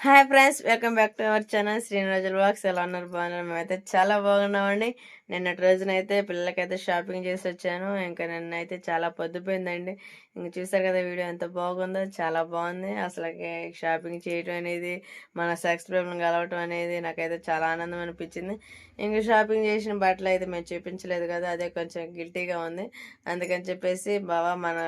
Hi friends welcome back to our channel. శ్రీనిరాజుల బాక్స్ ఎలా ఉన్నారు? బాగున్నారు? మేమైతే చాలా బాగున్నామండి. నిన్నటి రోజునైతే పిల్లలకైతే షాపింగ్ చేసి వచ్చాను. ఇంకా నిన్నైతే చాలా పొద్దుపోయిందండి. ఇంక చూసారు కదా వీడియో ఎంత బాగుందో చాలా బాగుంది. అసలుకి షాపింగ్ చేయడం అనేది మన సెక్స్ ప్రాబ్లం కలవటం అనేది నాకైతే చాలా ఆనందం అనిపించింది. ఇంకా షాపింగ్ చేసిన బట్టలు అయితే మేము చూపించలేదు కదా అదే కొంచెం గిల్టీగా ఉంది. అందుకని చెప్పేసి బావా మన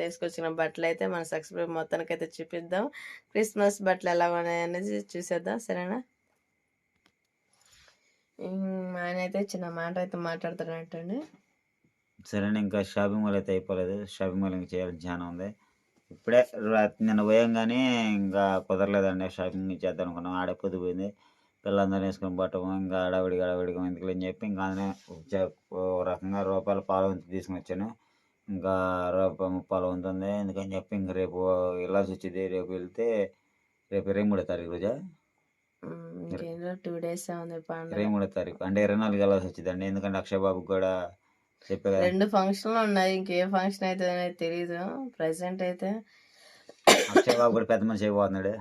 తీసుకొచ్చిన బట్టలు అయితే మన సెక్స్ ప్రాబ్లం మొత్తానికైతే చూపిద్దాం. క్రిస్మస్ బట్టలు ఎలా ఉన్నాయి అనేది చూసేద్దాం. సరేనా? ఆయన అయితే చిన్న మాట అయితే మాట్లాడుతున్నట్టండి సరే ఇంకా షాపింగ్ మాల్ అయితే అయిపోలేదు. షాపింగ్ మాల్ ఇంకా చేయాలని చాలా ఉంది. ఇప్పుడే నిన్న పోయాం కానీ ఇంకా కుదరలేదండి షాపింగ్ చేద్దాం అనుకున్నాం. ఆడే పొద్దుపోయింది. పిల్లలందరూ వేసుకొని పట్టము ఇంకా అడవిడిగా అడవిడిగా ఎందుకులే అని చెప్పి ఇంకా అందులో ఒక రకంగా రూపాయలు పాలు వంతు తీసుకుని వచ్చాను. ఇంకా రూపాయి ముప్పాలు ఉంది ఎందుకని చెప్పి ఇంక రేపు వెళ్ళాల్సి వచ్చింది. రేపు వెళ్తే రేపు ఇరవై మూడో తారీఖు రోజా? టూ డేస్ ఉంది ఇరవై మూడో తారీఖు. అంటే ఇరవై నాలుగు వెళ్ళాల్సి వచ్చిందండి ఎందుకంటే అక్షయ్ బాబుకి కూడా రెండు ఫంక్షన్లు ఉన్నాయి. ఇంకే ఫంక్షన్ అయితే అనేది తెలీదు. ప్రెసెంట్ అయితే అక్షయ్ బాబు కూడా పెద్ద మనిషి అయిపోతున్నాడు.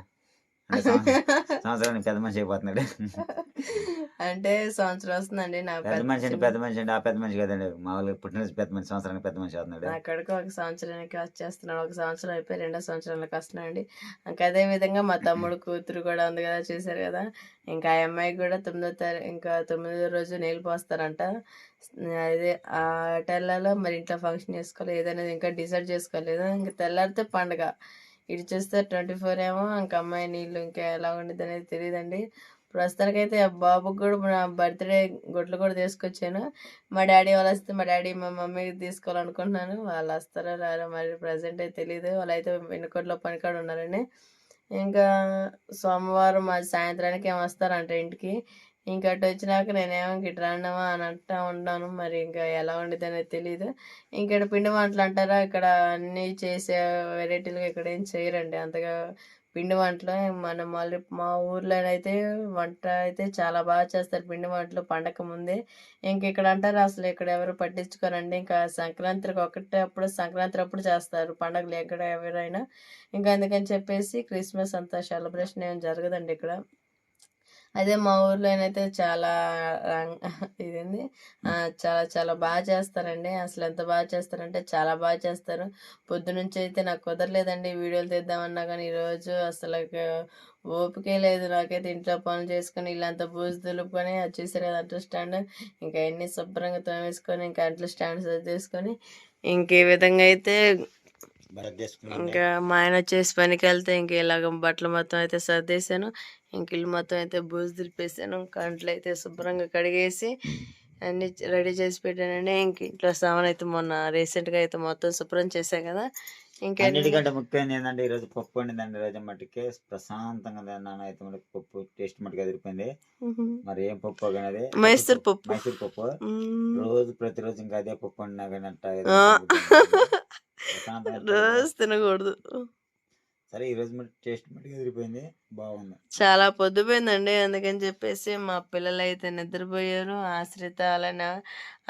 సంవత్సరానికి పెద్ద మనిషి అయిపోతున్నాడు. అంటే సంవత్సరం వస్తుందండి నా పెద్ద మనిషి అంటే పెద్ద మనిషి అంటే ఆ పెద్ద మనిషి కదండి. మామూలుగా పుట్టినరోజు పెద్ద మనిషి సంవత్సరానికి పెద్ద మనిషి అవుతున్నాడు. నా కొడుకు ఒక సంవత్సరానికి వచ్చేస్తున్నాడు. ఒక సంవత్సరం అయిపోయి రెండో సంవత్సరానికి వస్తున్నాడు ఇంకా అదే విధంగా మా తమ్ముడు కూతురు కూడా ఉంది కదా చూసారు కదా. ఇంకా ఆ అమ్మాయికి కూడా తొమ్మిదో తారీఖు ఇంకా తొమ్మిదో రోజు నీళ్ళు పోస్తారంట. అదే ఆ టెల్లలో మరి ఇంట్లో ఫంక్షన్ చేసుకోవాలి ఏదనేది ఇంకా డిసైడ్ చేసుకోలేదు ఇంకా తెల్లారితే పండగ. ఇటు చూస్తే ట్వంటీ ఫోర్ ఏమో ఇంకా అమ్మాయి నీళ్ళు ఇంకా ఎలా ఉండేది అనేది తెలియదండి ప్రస్తుతానికైతే అయితే బాబుకి కూడా నా బర్త్డే గుడ్లు కూడా తీసుకొచ్చాను. మా డాడీ వాళ్ళు వస్తే మా డాడీ మా మమ్మీకి తీసుకోవాలనుకుంటున్నాను. వాళ్ళు వస్తారో రారో మరి ప్రజెంట్ అయితే తెలియదు వాళ్ళు అయితే వెనుకోట్లో పనికాడు ఉన్నారండి. ఇంకా సోమవారం మా సాయంత్రానికి ఏమో వస్తారంటే ఇంటికి. ఇంకా అటు వచ్చినాక నేనేమో ఇటు రాండమా అని అంటా ఉన్నాను మరి ఇంకా ఎలా ఉండేది అనేది తెలియదు ఇంకా ఇక్కడ పిండి వంటలు అంటారా? ఇక్కడ అన్నీ చేసే వెరైటీలుగా ఇక్కడ ఏం చేయరండి. అంతగా పిండి వంటలు మన మళ్ళీ మా ఊర్లో అయితే వంట అయితే చాలా బాగా చేస్తారు పిండి వంటలు పండగ ముందే. ఇంక ఇక్కడ అంటారు? అసలు ఇక్కడ ఎవరు పట్టించుకోరండి. ఇంకా సంక్రాంతికి ఒకటే అప్పుడు సంక్రాంతి అప్పుడు చేస్తారు. పండగలు ఎక్కడ ఎవరైనా. ఇంకా అందుకని చెప్పేసి క్రిస్మస్ అంతా సెలబ్రేషన్ ఏం జరగదండి ఇక్కడ. అదే మా ఊర్లో అయితే చాలా రంగ్- ఇదేంది? చాలా చాలా బాగా చేస్తారండి. అసలు ఎంత బాగా చేస్తారంటే చాలా బాగా చేస్తారు. పొద్దు నుంచి అయితే నాకు కుదరలేదండి వీడియోలు తీద్దామన్నా కానీ ఈరోజు అసలు ఓపికే లేదు. నాకైతే ఇంట్లో పనులు చేసుకొని ఇల్లంతా బూజు దులుపుకొని అది చూసారు కదా స్టాండ్. ఇంకా ఎన్ని శుభ్రంగా తోమేసుకొని ఇంకా అంట్లు స్టాండ్స్ తీసుకొని ఇంకే విధంగా అయితే ఇంకా మా ఆయన వచ్చేసి పనికి వెళ్తే ఇంక ఇలాగ బట్టలు మొత్తం అయితే సర్దేశాను. ఇంక ఇల్లు మొత్తం అయితే బూజు దులిపేసాను కంట్లు అయితే శుభ్రంగా కడిగేసి అన్ని రెడీ చేసి పెట్టానండి. ఇంక ఇంట్లో సామాన్ అయితే మొన్న రీసెంట్గా అయితే మొత్తం శుభ్రం చేశాను కదా. ఇంకా అన్నిటికంటే ముఖ్యమైనది ఏంటంటే ఈరోజు పప్పు వండిందండి రోజు మట్టికి. ప్రశాంతంగా తిన్నాను. అయితే మనకి పప్పు టేస్ట్ మట్టుకు ఎదిరిపోయింది మరి ఏం పప్పు అనేది మైసూర్ పప్పు. మైసూర్ పప్పు. రోజు ప్రతిరోజు ఇంకా అదే పప్పు వండినా కానీ రోజు తినకూడదు. సరే ఈ రోజు మరి టేస్ట్ ఎదిరిపోయింది. బాగుంది. చాలా పొద్దుపోయిందండి అందుకని చెప్పేసి మా పిల్లలు అయితే నిద్రపోయారు. ఆశ్రిత అలానే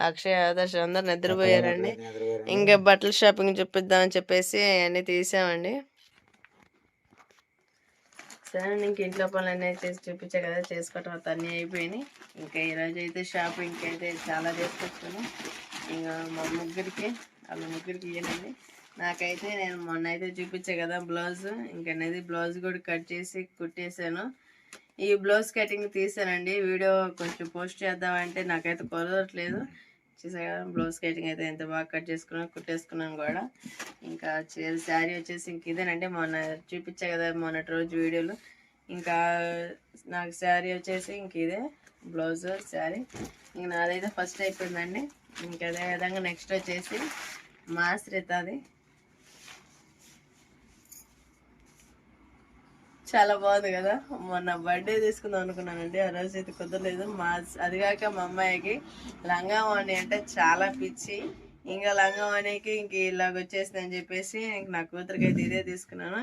అక్షయ్ ఆదర్శ్ అందరు నిద్రపోయారండి. ఇంకా బట్టల షాపింగ్ చూపిద్దామని చెప్పేసి అన్నీ తీసామండి. సరే ఇంక ఇంట్లో పనులు అన్నీ చేసి చూపించా కదా చేసుకోవటం అన్నీ అయిపోయినాయి. ఇంకా ఈరోజు అయితే షాపింగ్కి అయితే చాలా చేసుకొచ్చాను ఇంకా మా ముగ్గురికి వాళ్ళ ముగ్గురికి ఇవ్వనండి నాకైతే నేను మొన్న అయితే చూపించా కదా బ్లౌజ్. ఇంకనేది అనేది బ్లౌజ్ కూడా కట్ చేసి కుట్టేశాను. ఈ బ్లౌజ్ కటింగ్ తీసానండి వీడియో కొంచెం పోస్ట్ చేద్దామంటే నాకైతే కుదరట్లేదు. చూసా కదా బ్లౌజ్ కటింగ్ అయితే ఎంత బాగా కట్ చేసుకున్నాను కుట్టేసుకున్నాను కూడా. ఇంకా శారీ వచ్చేసి ఇంక ఇదేనండి. మొన్న చూపించా కదా మొన్నటి రోజు వీడియోలు. ఇంకా నాకు శారీ వచ్చేసి ఇంక ఇదే బ్లౌజ్ శారీ. ఇంక నాదైతే ఫస్ట్ అయిపోయిందండి. ఇంకా అదే విధంగా నెక్స్ట్ వచ్చేసి మా చాలా బాగుంది కదా. మొన్న బర్త్డే తీసుకుందాం అనుకున్నానండి. ఆ రోజు అయితే కుదరలేదు. మా అదిగాక మా అమ్మాయికి లంగావాణి అంటే చాలా పిచ్చి. ఇంకా లంగావాణికి ఇంక ఇలాగ వచ్చేసింది అని చెప్పేసి ఇంక నా కూతురికి అయితే ఇదే తీసుకున్నాను.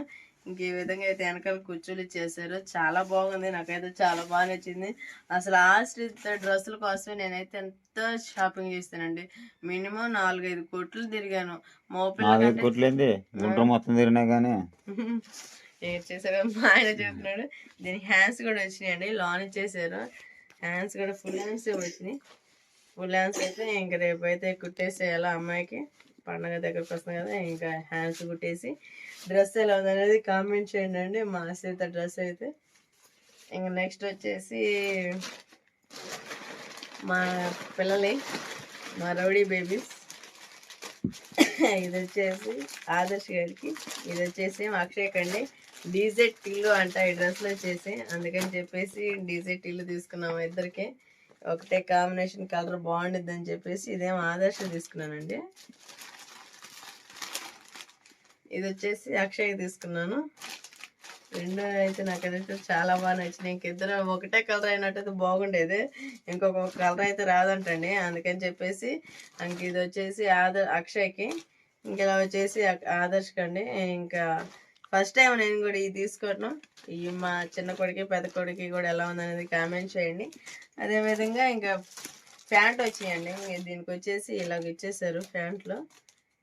ఇంక ఈ విధంగా అయితే వెనకాల కుర్చీలు ఇచ్చేసారు చాలా బాగుంది. నాకైతే చాలా బాగా నచ్చింది. అసలు ఆశ్రిత డ్రెస్సుల కోసమే నేనైతే ఎంతో షాపింగ్ చేస్తానండి మినిమం నాలుగైదు కోట్లు తిరిగాను. మా నాలుగైదు పిల్లకంటే కొట్లేంది? గుంటూరు మొత్తం తిరిగినా కానీ ఇక్కడ చేశారు మా ఆయన చెప్తున్నాడు. దీనికి హ్యాండ్స్ కూడా వచ్చినాయండి. లాన్ ఇచ్చేసారు హ్యాండ్స్ కూడా ఫుల్ హ్యాండ్స్ వచ్చినాయి. ఫుల్ హ్యాండ్స్ అయితే ఇంకా రేపు అయితే కుట్టేసేయాలి అమ్మాయికి. పండగ దగ్గరకు వస్తుంది కదా ఇంకా హ్యాండ్స్ కుట్టేసి డ్రెస్ ఎలా ఉంది అనేది కామెంట్ చేయండి అండి మా సీత డ్రెస్ అయితే. ఇంకా నెక్స్ట్ వచ్చేసి మా పిల్లలే మా రౌడీ బేబీస్. ఇది వచ్చేసి ఆదర్శ్ గారికి ఇది వచ్చేసి అక్షయ్ కండి. డీజెట్ టిల్లు అంట ఈ డ్రెస్లో వచ్చేసి అందుకని చెప్పేసి డీజెట్ టిల్లు తీసుకున్నాము ఇద్దరికి. ఒకటే కాంబినేషన్ కలర్ బాగుండిద్ది అని చెప్పేసి ఇదేమో ఆదర్శ తీసుకున్నానండి. ఇది వచ్చేసి అక్షయ్ తీసుకున్నాను. రెండు అయితే నాకు చాలా బాగా నచ్చినాయి. ఇంకిద్దరు ఒకటే కలర్ అయినట్టయితే బాగుండేది. ఇంకొక కలర్ అయితే రాదంటండి. అందుకని చెప్పేసి ఇంక ఇది వచ్చేసి ఆదర్ అక్షయ్కి ఇంక ఇలా వచ్చేసి ఆదర్శకండి అండి. ఇంకా ఫస్ట్ టైం నేను కూడా ఇది తీసుకోవడం ఈ మా చిన్న కొడుకి పెద్ద కొడుకి కూడా ఎలా ఉందనేది కామెంట్ చేయండి. అదేవిధంగా ఇంకా ప్యాంట్ వచ్చినాయండి దీనికి వచ్చేసి ఇలాగ ఇచ్చేసారు ప్యాంట్లో.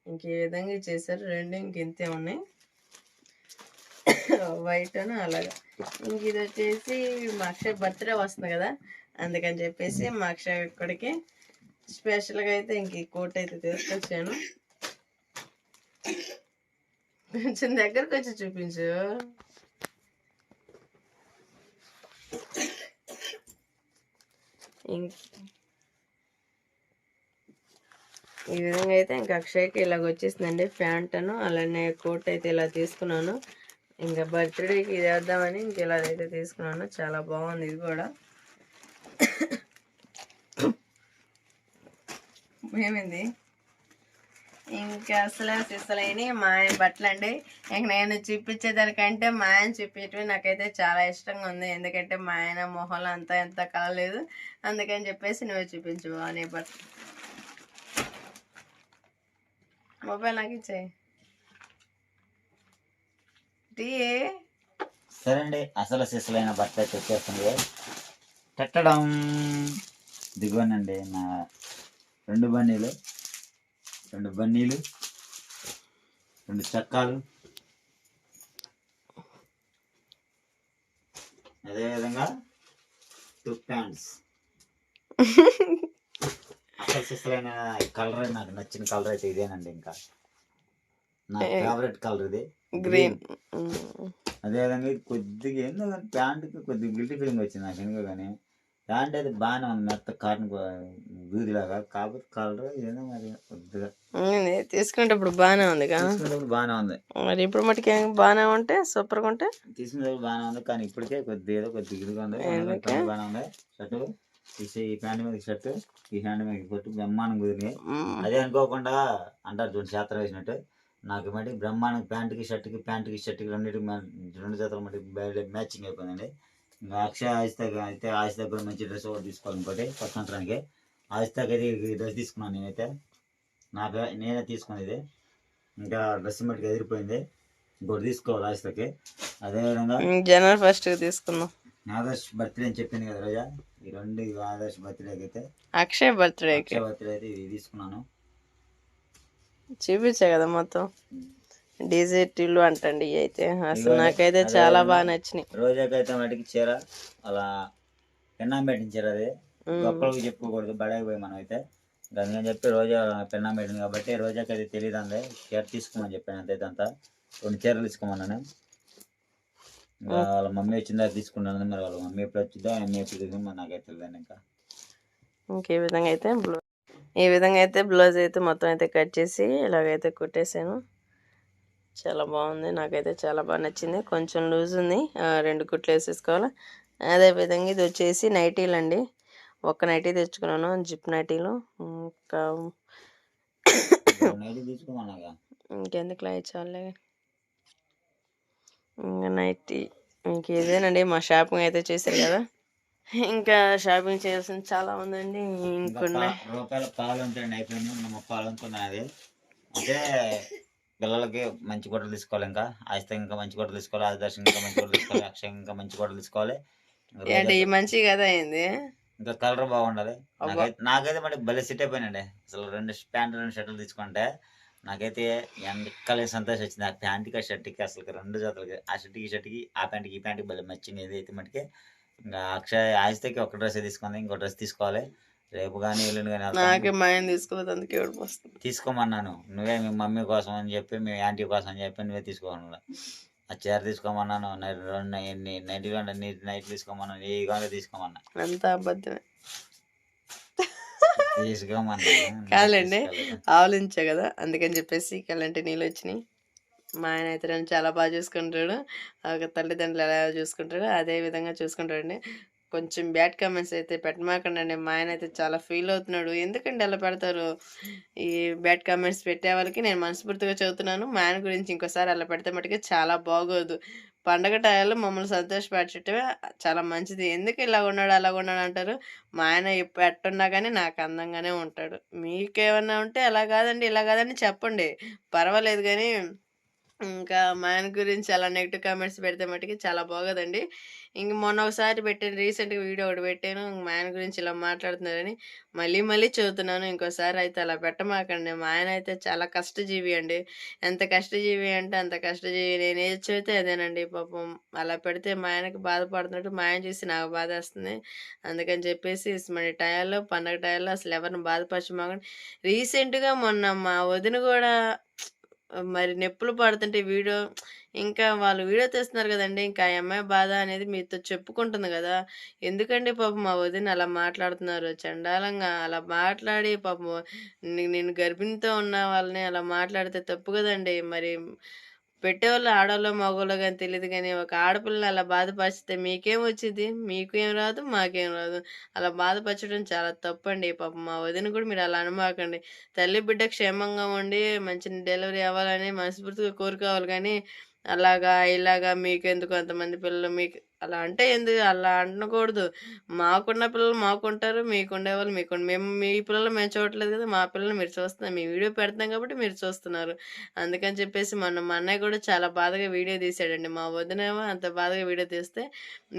ఇంక ఈ విధంగా చేశారు. రెండు ఇంక ఇంతే ఉన్నాయి. వైట్ అని అలాగా. ఇంక ఇది వచ్చేసి మా అక్షయ్ బర్త్డే వస్తుంది కదా అందుకని చెప్పేసి మా అక్షయ్ ఇక్కడికి స్పెషల్గా అయితే ఇంక ఈ కోట్ అయితే తీసుకొచ్చాను. కొంచెం దగ్గరకు వచ్చి చూపించు. ఇంక ఈ విధంగా అయితే ఇంకా అక్షయ్కి ఇలాగ వచ్చేసిందండి ప్యాంటను అలానే కోట్ అయితే ఇలా తీసుకున్నాను. ఇంకా బర్త్డేకి ఇది వేద్దామని ఇంక ఇలా అయితే తీసుకున్నాను. చాలా బాగుంది ఇది కూడా. ఏమైంది? ఇంకా అసలు సిసలైన మా ఆయన బట్టలు అండి. ఇంక నేను చూపించేదానికంటే మా ఆయన చూపించటమే నాకైతే చాలా ఇష్టంగా ఉంది. ఎందుకంటే మా ఆయన మొహంలో అంతా ఎంత కలలేదు అందుకని చెప్పేసి నువ్వు చూపించు అనే బట్టలు. మొబైల్ నాకు ఇచ్చాయి. టీ సరే అండి అసలు సిసలైన బట్ట అయితే వచ్చేస్తుంది. పెట్టడం. దిగువనండి నా రెండు బన్నీలు రెండు బన్నీలు రెండు చక్కాలు. అదేవిధంగా టూ ప్యాంట్స్. అసలు కలర్ నాకు నచ్చిన కలర్ అయితే ఇదేనండి ఇంకా. నా ఫేవరెట్ కలర్ ఇది. గ్రీన్ అదేవిధంగా ఇది కొద్దిగా ఏందో కానీ ప్యాంట్కి కొద్దిగా గిల్టీ ఫీలింగ్ వచ్చింది నాకు ఎందుకో కానీ. ప్యాంట్ అయితే బాగానే ఉంది మెత్త కాటన్ దూదిలాగా కాకపోతే కలర్ ఏదో మరి కొద్దిగా. తీసుకుంటే ఇప్పుడు బాగానే ఉంది తీసుకునేటప్పుడు బాగానే ఉంది. మరి ఇప్పుడు మటుకి ఏం బాగానే ఉంటే సూపర్గా ఉంటే? తీసుకునేటప్పుడు బాగానే ఉంది కానీ ఇప్పటికే కొద్దిగా ఏదో కొద్దిగా ఇదిగా ఉంది. బాగానే ఉంది. షర్టు. తీసి ఈ ప్యాంట్ మీద షర్టు ఈ హ్యాండ్ మీద కొట్టు బ్రహ్మాండం కుదిరినాయి. మ్మ్. అదే అనుకోకుండా అంటారు చూడండి శాస్త్రం వేసినట్టు నాకు మట్టి బ్రహ్మాండం ప్యాంటుకి షర్ట్కి ప్యాంటుకి షర్ట్కి రెండింటికి రెండు జతలు మట్టి మ్యాచింగ్ అయిపోయిందండి. ఇంకా అక్షయ ఆయిస్తాక అయితే ఆయిస్తాక కూడా మంచి డ్రెస్ ఒకటి తీసుకోవాలి ఇంకోటి పక్కనంతరానికి ఆయిస్తాక అయితే ఈ డ్రెస్ తీసుకున్నాను నేనైతే. నాకు నేనే తీసుకున్నది ఇది ఇంకా డ్రెస్ మట్టుకు ఎదిరిపోయింది. ఇంకోటి తీసుకోవాలి ఆయిస్తాకి అదేవిధంగా జనవరి ఫస్ట్ తీసుకుందాం. ఆదర్శ్ బర్త్డే అని చెప్పింది కదా రోజా? ఈ రెండు ఆదర్శ్ బర్త్డేకి అయితే అక్షయ్ బర్త్డేకి. అక్షయ బర్త్డే అయితే ఇది తీసుకున్నాను. చూపించా కదా మొత్తం. డీజెట్ ఇల్లు అంటండి అయితే. అసలు నాకైతే చాలా బాగా నచ్చినాయి. రోజాకైతే వాటికి చీర అలా పెన్నాం పెట్టిన చీర అది. గొప్పలకు చెప్పుకోకూడదు బడాయి పోయి మనం అయితే. అందుకని చెప్పి రోజా పెన్నాం పెట్టింది కాబట్టి రోజాకి అయితే తెలియదు అందే చీర తీసుకోమని చెప్పాను అంతే అంతా కొన్ని చీరలు తీసుకోమన్నాను. వాళ్ళ మమ్మీ వచ్చిందా తీసుకున్నాను మరి వాళ్ళ మమ్మీ ఎప్పుడు వచ్చిందో మమ్మీ ఎప్పుడు తీసుకుందో నాకైతే తెలియదు ఇంకా. ఇంక విధంగా అయితే బ్లౌజ్ ఈ విధంగా అయితే బ్లౌజ్ అయితే మొత్తం అయితే కట్ చేసి ఇలాగైతే కుట్టేసాను. చాలా బాగుంది నాకైతే చాలా బాగా నచ్చింది. కొంచెం లూజ్ ఉంది రెండు కుట్లు వేసేసుకోవాలి? అదే విధంగా ఇది వచ్చేసి నైటీలు అండి. ఒక్క నైటీ తెచ్చుకున్నాను జిప్ నైటీలు. ఇంకా ఇంకెందుకు ఇచ్చాలే ఇంకా నైటీ ఇంక ఇదేనండి మా షాపింగ్ అయితే చేశారు కదా. ఇంకా షాపింగ్ చేయాల్సింది చాలా ఉందండి ఇంకా ఇంకొన్ని. రూపాయల పాలు ఉంటాయండి అయిపోయింది అంటే పిల్లలకి మంచి గుడ్డలు తీసుకోవాలి ఇంకా ఆస్తి ఇంకా మంచి గుడ్డలు తీసుకోవాలి ఆదర్శం ఇంకా మంచి గుడ్డలు తీసుకోవాలి అక్షయ్ ఇంకా మంచి గుడ్డలు తీసుకోవాలి. అంటే ఈ మంచి కదా అయింది ఇంకా కలర్ బాగుండాలి. నాకైతే మరి భలే సెట్ అయిపోయినండి అసలు రెండు ప్యాంట్ రెండు షర్ట్లు తీసుకుంటే నాకైతే ఎంతకాలే సంతోషం వచ్చింది ఆ ప్యాంట్కి ఆ షర్ట్కి అసలు రెండు జతలకి ఆ షర్ట్కి షర్ట్కి ఆ ప్యాంట్కి ఈ ప్యాంట్కి భలే మ్యాచింగ్ ఏదైతే మటుకే ఇంకా అక్షయ్ ఆయిస్తకి ఒక డ్రెస్ తీసుకుంది ఇంకో డ్రెస్ తీసుకోవాలి రేపు కానీ ఎల్లుండి కానీ నాకే తీసుకోలేదు అందుకే ఏడుపు వస్తుంది తీసుకోమన్నాను నువ్వే మీ మమ్మీ కోసం అని చెప్పి మీ ఆంటీ కోసం అని చెప్పి నువ్వే తీసుకోమన్నా ఆ చీర తీసుకోమన్నాను రెండు నైట్ నైట్ నైట్ తీసుకోమన్నాను ఏ కావాలో తీసుకోమన్నా అంతా అబద్ధమే కాదులేండి. ఆవలించా కదా అందుకని చెప్పేసి కళ్ళంటి నీళ్ళు వచ్చినాయి. మా ఆయన అయితే నన్ను చాలా బాగా చూసుకుంటాడు. ఒక తల్లిదండ్రులు ఎలా చూసుకుంటాడు అదే విధంగా చూసుకుంటాడండి. కొంచెం బ్యాడ్ కామెంట్స్ అయితే పెట్టమాకండి మా ఆయన అయితే చాలా ఫీల్ అవుతున్నాడు. ఎందుకండి అలా పెడతారు? ఈ బ్యాడ్ కామెంట్స్ పెట్టే వాళ్ళకి నేను మనస్ఫూర్తిగా చదువుతున్నాను మా ఆయన గురించి ఇంకోసారి అలా పెడితే మటుకే చాలా బాగోదు. పండగ టైంలో మమ్మల్ని సంతోషపరచటమే చాలా మంచిది. ఎందుకు ఇలా ఉన్నాడు అలా ఉన్నాడు అంటారు? మా ఆయన ఎప్పుడు ఎట్టున్నా కానీ నాకు అందంగానే ఉంటాడు. మీకేమన్నా ఉంటే అలా కాదండి ఇలా కాదని చెప్పండి. పర్వాలేదు కానీ ఇంకా మా ఆయన గురించి అలా నెగిటివ్ కామెంట్స్ పెడితే మటుకి చాలా బాగోదండి. ఇంక మొన్న ఒకసారి పెట్టాను రీసెంట్గా వీడియో ఒకటి పెట్టాను. మా ఆయన గురించి ఇలా మాట్లాడుతున్నారని మళ్ళీ మళ్ళీ చదువుతున్నాను ఇంకోసారి అయితే అలా పెట్టమాకండి. మా ఆయన అయితే చాలా కష్టజీవి అండి. ఎంత కష్టజీవి అంటే అంత కష్టజీవి. నేను ఏది చదివితే అదేనండి. పాపం అలా పెడితే మా ఆయనకి బాధపడుతున్నట్టు మా ఆయన చూసి నాకు బాధ వస్తుంది అందుకని చెప్పేసి మన టయాల్లో పండగ టయాల్లో అసలు ఎవరిని బాధపరచమాకండి. రీసెంట్గా మొన్న మా వదిన కూడా మరి నొప్పులు పడుతుంటే వీడియో ఇంకా వాళ్ళు వీడియో తీస్తున్నారు కదండి ఇంకా ఆ అమ్మాయి బాధ అనేది మీతో చెప్పుకుంటుంది కదా. ఎందుకండి పాపం మా వదిన అలా మాట్లాడుతున్నారు? చండాలంగా అలా మాట్లాడి పాపం నేను గర్భిణితో ఉన్న వాళ్ళని అలా మాట్లాడితే తప్పు కదండి. మరి పెట్టేవాళ్ళు ఆడవాళ్ళు మగవాళ్ళు కానీ తెలియదు కానీ ఒక ఆడపిల్లని అలా బాధపరిచితే మీకేం వచ్చింది మీకు ఏం రాదు మాకేం రాదు. అలా బాధపరచడం చాలా తప్పండి. పాపం మా వదిన కూడా మీరు అలా అనమాకండి. తల్లి బిడ్డ క్షేమంగా ఉండి మంచి డెలివరీ అవ్వాలని మనస్ఫూర్తిగా కోరుకోవాలి కానీ అలాగా ఇలాగా మీకెందుకు అంతమంది పిల్లలు? మీకు అలా అంటే ఎందుకు అలా అనకూడదు. మాకున్న పిల్లలు మాకుంటారు మీకుండే వాళ్ళు మీకు మేము మీ పిల్లలు మేము చూడట్లేదు కదా మా పిల్లలు మీరు చూస్తున్నారు. మీ వీడియో పెడతాం కాబట్టి మీరు చూస్తున్నారు. అందుకని చెప్పేసి మొన్న మా అన్నయ్య కూడా చాలా బాధగా వీడియో తీసాడండి. మా వదినేమో అంత బాధగా వీడియో తీస్తే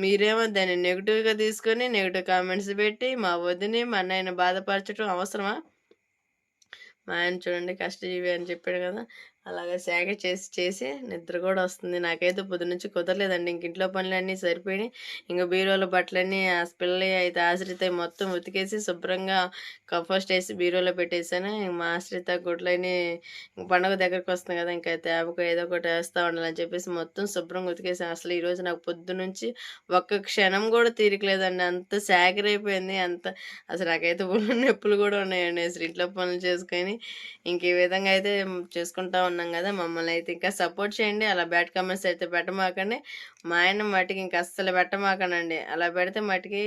మీరేమో దాన్ని నెగిటివ్గా తీసుకొని నెగిటివ్ కామెంట్స్ పెట్టి మా వదిని మా అన్నయ్యని బాధపరచడం అవసరమా? మా ఆయన చూడండి కష్టజీవి అని చెప్పాడు కదా అలాగా శాఖ చేసి చేసి నిద్ర కూడా వస్తుంది. నాకైతే పొద్దు నుంచి కుదరలేదండి. ఇంక ఇంట్లో పనులన్నీ సరిపోయినాయి. ఇంకా బీరోలో బట్టలన్నీ ఆ పిల్లలు అయితే ఆశ్రిత మొత్తం ఉతికేసి శుభ్రంగా కంపోస్ట్ వేసి బీరోలో పెట్టేశాను ఇంక మా ఆశ్రిత గుడ్లని పండుగ పండగ దగ్గరకు వస్తుంది కదా ఇంకా తేపకు ఏదో ఒకటి వేస్తూ ఉండాలని చెప్పేసి మొత్తం శుభ్రంగా ఉతికేసాను. అసలు ఈరోజు నాకు పొద్దు నుంచి ఒక్క క్షణం కూడా తీరికలేదండి. అంత అయిపోయింది అంత అసలు నాకైతే నొప్పులు కూడా ఉన్నాయండి. అసలు ఇంట్లో పనులు చేసుకొని ఇంక ఈ విధంగా అయితే చేసుకుంటా ఉన్నాం కదా మమ్మల్ని అయితే ఇంకా సపోర్ట్ చేయండి. అలా బ్యాడ్ కామెంట్స్ అయితే పెట్టమాకండి. మా ఆయన మటుకి ఇంకా అస్సలు పెట్టమాకండి అలా పెడితే మటుకి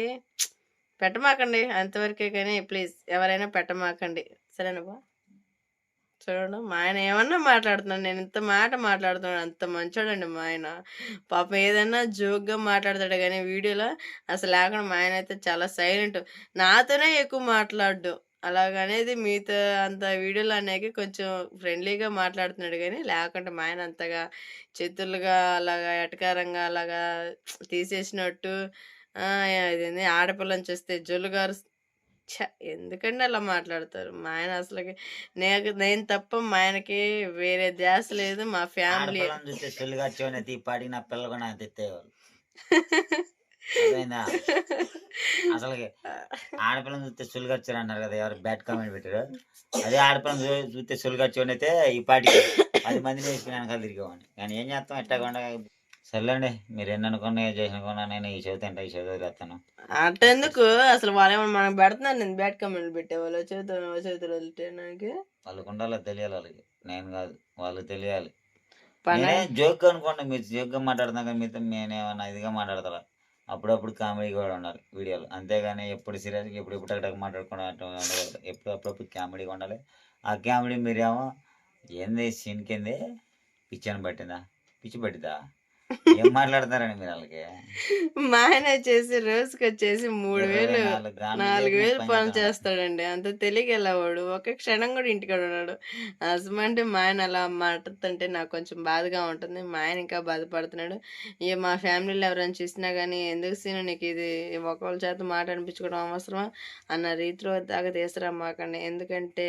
పెట్టమాకండి. అంతవరకే కానీ ప్లీజ్ ఎవరైనా పెట్టమాకండి. సరేనా బా? చూడండి మా ఆయన ఏమన్నా మాట్లాడుతున్నాడు. నేను ఇంత మాట మాట్లాడుతున్నాడు అంత మంచోడండి మా ఆయన. పాపం ఏదైనా జోక్గా మాట్లాడతాడు కానీ వీడియోలో అసలు లేకుండా మా ఆయన అయితే చాలా సైలెంట్. నాతోనే ఎక్కువ మాట్లాడు అలాగనేది మీతో అంత వీడియోలు అనేవి కొంచెం ఫ్రెండ్లీగా మాట్లాడుతున్నాడు కానీ లేకుంటే మా ఆయన అంతగా చేతులుగా అలాగా ఎటకారంగా అలాగా తీసేసినట్టు ఇదేంది ఆడపిల్లని చూస్తే జొల్లుగారు ఛ! ఎందుకండి అలా మాట్లాడతారు మా ఆయన అసలుకి నేను నేను తప్ప మా ఆయనకి వేరే ధ్యాస లేదు మా ఫ్యామిలీ చూస్తే నా నాకు తెత్తేవాళ్ళు అర్థమైందా అసలుకి ఆడపిల్లని చూస్తే సులుగు వచ్చారు అన్నారు కదా ఎవరు బ్యాడ్ కామెంట్ పెట్టారు అదే ఆడపిల్లని చూస్తే సులుగు వచ్చి అయితే ఈ పాటికి పది మందిని వేసుకుని వెనకాల తిరిగేవాడిని. కానీ ఏం చేస్తాం ఎట్టాకుండా సర్లేండి మీరు ఎన్ని అనుకున్నా చేసినకున్నా నేను ఈ చదువుతా అంటే ఈ చదువు వదిలేస్తాను. అట్టెందుకు? అసలు వాళ్ళేమో మనకు పెడుతున్నారు నేను బ్యాడ్ కమెంట్ పెట్టేవాళ్ళు చదువుతాను చదువుతారు వదిలేయడానికి వాళ్ళకు ఉండాలో తెలియాలి వాళ్ళకి. నేను కాదు వాళ్ళకి తెలియాలి. నేనే జోక్ అనుకోండి మీరు జోక్గా మాట్లాడుతున్నా కానీ మీతో నేనేమన్నా ఇదిగా మాట్లాడతా అప్పుడప్పుడు కామెడీ కూడా ఉండాలి వీడియోలు. అంతేగాని ఎప్పుడు సీరియస్గా ఎప్పుడు ఎప్పుడు అక్కడ మాట్లాడుకోవడం ఉండకూడదు ఎప్పుడు అప్పుడప్పుడు కామెడీగా ఉండాలి. ఆ కామెడీ మీరేమో ఏంది సీన్ కింది పిచ్చని పట్టిందా? పిచ్చి పట్టిందా ఏం మాట్లాడతారండి మీరు వాళ్ళకి? మా ఆయన వచ్చేసి రోజుకి వచ్చేసి మూడు వేలు నాలుగు వేలు పని. చేస్తాడండి. అంత తెలియక వెళ్ళవాడు ఒక క్షణం కూడా ఇంటికాడ ఉన్నాడు హస్బెండ్ మా ఆయన అలా మాట్లాడుతుంటే నాకు కొంచెం బాధగా ఉంటుంది. మా ఆయన ఇంకా బాధపడుతున్నాడు. ఇక మా ఫ్యామిలీలో ఎవరైనా చూసినా కానీ ఎందుకు సీను నీకు ఇది ఒకళ్ళ చేత మాట అనిపించుకోవడం అవసరమా? అన్న రీతిలో దాకా తీసుకురా మాకండి ఎందుకంటే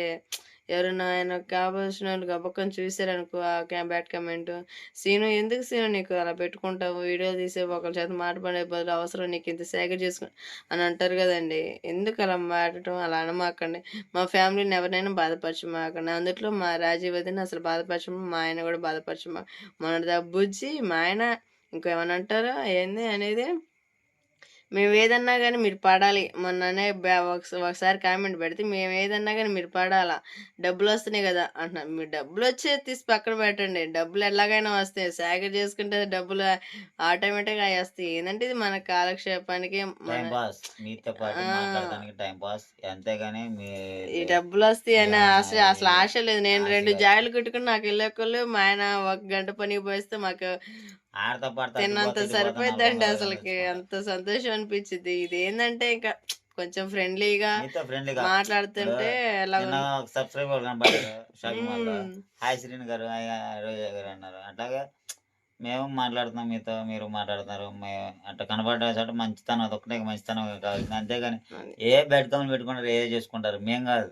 ఎవరైనా ఆయన కావాల్సిన వాళ్ళు గబక్కని చూసారనుకో ఆ క్యా బ్యాడ్ కమెంట్. సీను ఎందుకు సీను నీకు అలా పెట్టుకుంటావు? వీడియో తీసే ఒకరి చేత మాట్లాడే బదులు అవసరం నీకు ఇంత సేగ చేసుకు అని అంటారు కదండి. ఎందుకు అలా మాట్లాడటం? అలా అనమాకండి. మా ఫ్యామిలీని ఎవరినైనా బాధపరచమాకండి అందుట్లో మా రాజీవతిని అసలు బాధపరచము? మా ఆయన కూడా బాధపరచమా? మన బుజ్జి మా ఆయన ఇంకేమని అంటారా? ఏంది అనేది మేము ఏదన్నా కానీ మీరు పడాలి. మొన్ననే ఒకసారి కామెంట్ పెడితే మేము ఏదన్నా కానీ మీరు పడాలా. డబ్బులు వస్తున్నాయి కదా అంటున్నారు మీరు డబ్బులు వచ్చే తీసి పక్కన పెట్టండి. డబ్బులు ఎలాగైనా వస్తాయి. సాగర్ చేసుకుంటే డబ్బులు ఆటోమేటిక్గా వస్తాయి. ఏంటంటే ఇది మన కాలక్షేపానికి అంతేగాని ఈ డబ్బులు వస్తాయి అనే ఆశ అసలు ఆశ లేదు. నేను రెండు. జాయిలు కట్టుకుని నాకు వెళ్ళొక్కళ్ళు మా ఆయన ఒక గంట పనికి పోయిస్తే మాకు ఆడతో తిన్నంత సరిపోద్దండి అసలుకి. అంత సంతోషం అనిపించింది ఇది ఏంటంటే ఇంకా కొంచెం ఫ్రెండ్లీగా ఫ్రెండ్లీగా మాట్లాడుతుంటే సబ్స్క్రైబర్ కనబడ్డారు షాపింగ్ మాల్లో మ్మ్. హాయ్ శ్రీని గారు రోజా గారు అన్నారు. అట్లాగే మేము మాట్లాడుతున్నాం మీతో మీరు మాట్లాడుతున్నారు. అట్లా కనబడ్డ చోట మంచితనం అదొక్కటే మంచితనం కావాలి అంతేగాని ఏ బెడ్ కౌన్ పెట్టుకుంటారు ఏ చేసుకుంటారు? మేం కాదు.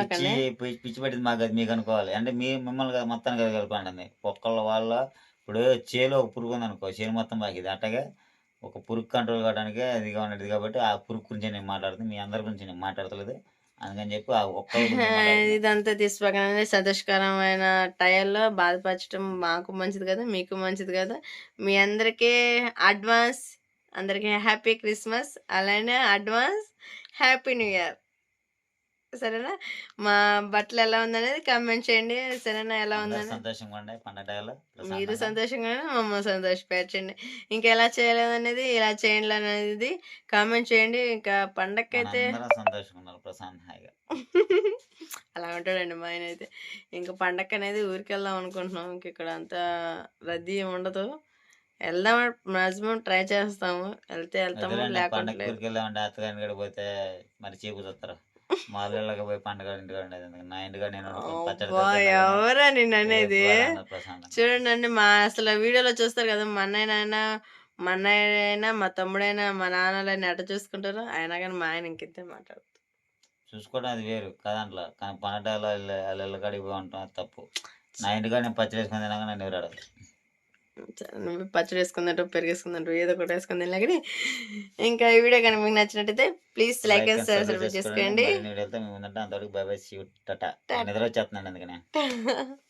పిచ్చి పిచ్చి పెట్టింది మాకు అది మీకు అనుకోవాలి. అంటే మీ మిమ్మల్ని కాదు మొత్తం కదా కలపండి ఒక్కళ్ళ వాళ్ళ ఇప్పుడు చేలో ఒక పురుగు ఉంది అనుకో చేను మొత్తం బాకిది అట్టగే ఒక పురుగు కంట్రోల్ కావడానికి అది ఉన్నది కాబట్టి ఆ పురుగు గురించి నేను మాట్లాడుతుంది మీ అందరి గురించి నేను మాట్లాడతలేదు. అందుకని చెప్పి ఆ ఒక్క ఇదంతా తీసుకోగానే సంతోషకరమైన టైంలో బాధపరచడం మాకు మంచిది కదా మీకు మంచిది కదా. మీ అందరికీ అడ్వాన్స్ అందరికీ హ్యాపీ క్రిస్మస్ అలానే అడ్వాన్స్ హ్యాపీ న్యూ ఇయర్. సరేనా? మా బట్టలు ఎలా ఉందనేది కామెంట్ చేయండి. సరేనా? ఎలా ఉందని? సంతోషంగా ఉండే మీరు. సంతోషంగా మమ్మల్ని సంతోషపెట్టండి ఇంకా ఎలా చేయాలి అనేది ఇలా చేయండి అనేది కామెంట్ చేయండి. ఇంకా సంతోషంగా ప్రశాంత్ హాయిగా. అలా ఉంటాడండి మా ఆయన అయితే. ఇంకా పండగ అనేది ఊరికి వెళ్దాం అనుకుంటున్నాం. ఇంక ఇక్కడ అంతా రద్దీ ఉండదు వెళ్దాం మాక్సిమం ట్రై చేస్తాము. వెళ్తే వెళ్తాము అదేలేండి, లేకుంటే పండగ లేదు. ఊరికి వెళ్ళామంటే అత్తగారిని కూడా పోతే మరి చీపు చూస్తారు మా ఇళ్ళకి పోయి పండగ ఎందుకు? నా ఇంటిగా నేను. ఎవరా నిన్ను అనేది. చూడండి అండి మా అసలు వీడియోలో చూస్తారు కదా మా అన్నయ్యనైనా మా అన్నయ్యైనా మా తమ్ముడైనా మా నాన్నలైనా ఎట్ట చూసుకుంటారో అయినా కానీ మా ఆయన ఇంకింతే మాట్లాడు చూసుకోవడం అది వేరు కదంట్లో కానీ పండగలో వాళ్ళ ఇళ్ళకాడికి పోయి ఉంటాం అది తప్పు నా ఇంటికాడ నేను పచ్చడి వేసుకొని తినాక నన్ను ఎవరాడు నువ్వు పచ్చడి వేసుకుందంటూ పెరిగేసుకుందంటూ ఏదో ఒకటి వేసుకుంది కానీ ఇంకా ఈ వీడియో కనుక మీకు నచ్చినట్టయితే ప్లీజ్ లైక్ అండ్ సబ్స్క్రైబ్ చేసుకోండి. అంతవరకు బై బై సీ టాటా నిద్ర వచ్చేస్తున్నాను అందుకనే.